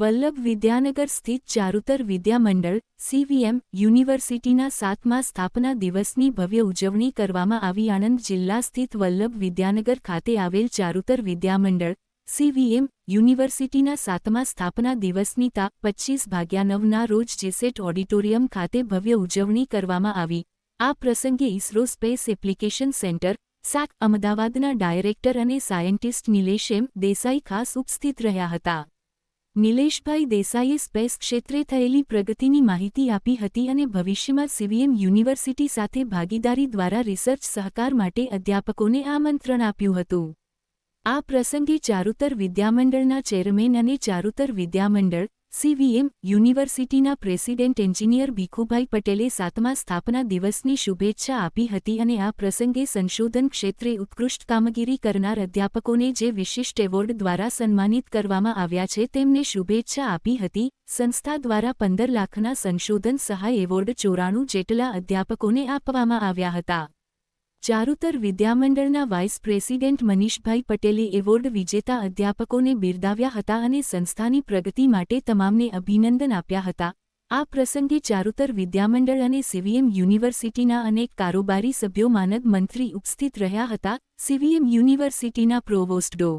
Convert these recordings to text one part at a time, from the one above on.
વલ્લભ વિદ્યાનગર સ્થિત ચારુતર વિદ્યામંડળ સીવીએમ યુનિવર્સિટીના સાતમા સ્થાપના દિવસની ભવ્ય ઉજવણી કરવામાં આવી. આણંદ જિલ્લા સ્થિત વલ્લભ વિદ્યાનગર ખાતે આવેલ ચારુતર વિદ્યામંડળ સીવીએમ યુનિવર્સિટીના સાતમા સ્થાપના દિવસની તા પચ્ચીસ ભાગ્યા નવના રોજ જેસેટ ઓડિટોરિયમ ખાતે ભવ્ય ઉજવણી કરવામાં આવી. આ પ્રસંગે ઇસરો સ્પેસ એપ્લિકેશન સેન્ટર, સાક અમદાવાદના ડાયરેક્ટર અને સાયન્ટિસ્ટ નિલેશ એમ દેસાઈ ખાસ ઉપસ્થિત રહ્યા હતા. નિલેશભાઈ દેસાઈએ સ્પેસ ક્ષેત્રે થયેલી પ્રગતિની માહિતી આપી હતી અને ભવિષ્યમાં સીવીએમ યુનિવર્સિટી સાથે ભાગીદારી દ્વારા રિસર્ચ સહકાર માટે અધ્યાપકોને આમંત્રણ આપ્યું હતું. આ પ્રસંગે ચારુતર વિદ્યામંડળના ચેરમેન અને ચારુતર વિદ્યામંડળ સીવીએમ યુનિવર્સિટીના પ્રેસિડેન્ટ એન્જિનિયર ભીખુભાઈ પટેલે સાતમા સ્થાપના દિવસની શુભેચ્છા આપી હતી અને આ પ્રસંગે સંશોધન ક્ષેત્રે ઉત્કૃષ્ટ કામગીરી કરનાર અધ્યાપકોને જે વિશિષ્ટ એવોર્ડ દ્વારા સન્માનિત કરવામાં આવ્યા છે તેમને શુભેચ્છા આપી હતી. સંસ્થા દ્વારા પંદર લાખના સંશોધન સહાય એવોર્ડ ચોરાણું જેટલા અધ્યાપકોને આપવામાં આવ્યા હતા. ચારુતર વિદ્યામંડળના વાઇસ પ્રેસિડેન્ટ મનીષભાઈ પટેલે એવોર્ડ વિજેતા અધ્યાપકોને બિરદાવ્યા હતા અને સંસ્થાની પ્રગતિ માટે તમામને અભિનંદન આપ્યા હતા. આ પ્રસંગે ચારુતર વિદ્યામંડળ અને સીવીએમ યુનિવર્સિટીના અનેક કારોબારી સભ્યો માનદ મંત્રી ઉપસ્થિત રહ્યા હતા. સીવીએમ યુનિવર્સિટીના પ્રોવોસ્ટ ડો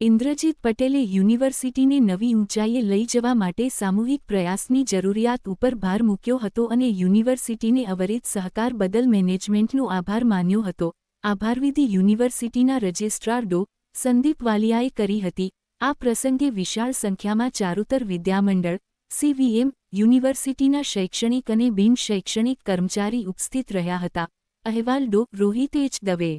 ઇન્દ્રજીત પટેલે યુનિવર્સિટીને નવી ઊંચાઈએ લઈ જવા માટે સામૂહિક પ્રયાસની જરૂરિયાત ઉપર ભાર મૂક્યો હતો અને યુનિવર્સિટીને અવરિત સહકાર બદલ મેનેજમેન્ટનો આભાર માન્યો હતો. આભારવિધિ યુનિવર્સિટીના રજિસ્ટ્રાર ડો. સંદીપ વાલિયાએ કરી હતી. આ પ્રસંગે વિશાળ સંખ્યામાં ચારુતર વિદ્યામંડળ, સીવીએમ, યુનિવર્સિટીના શૈક્ષણિક અને બિનશૈક્ષણિક કર્મચારી ઉપસ્થિત રહ્યા હતા. અહેવાલ ડો. રોહિત એચ દવે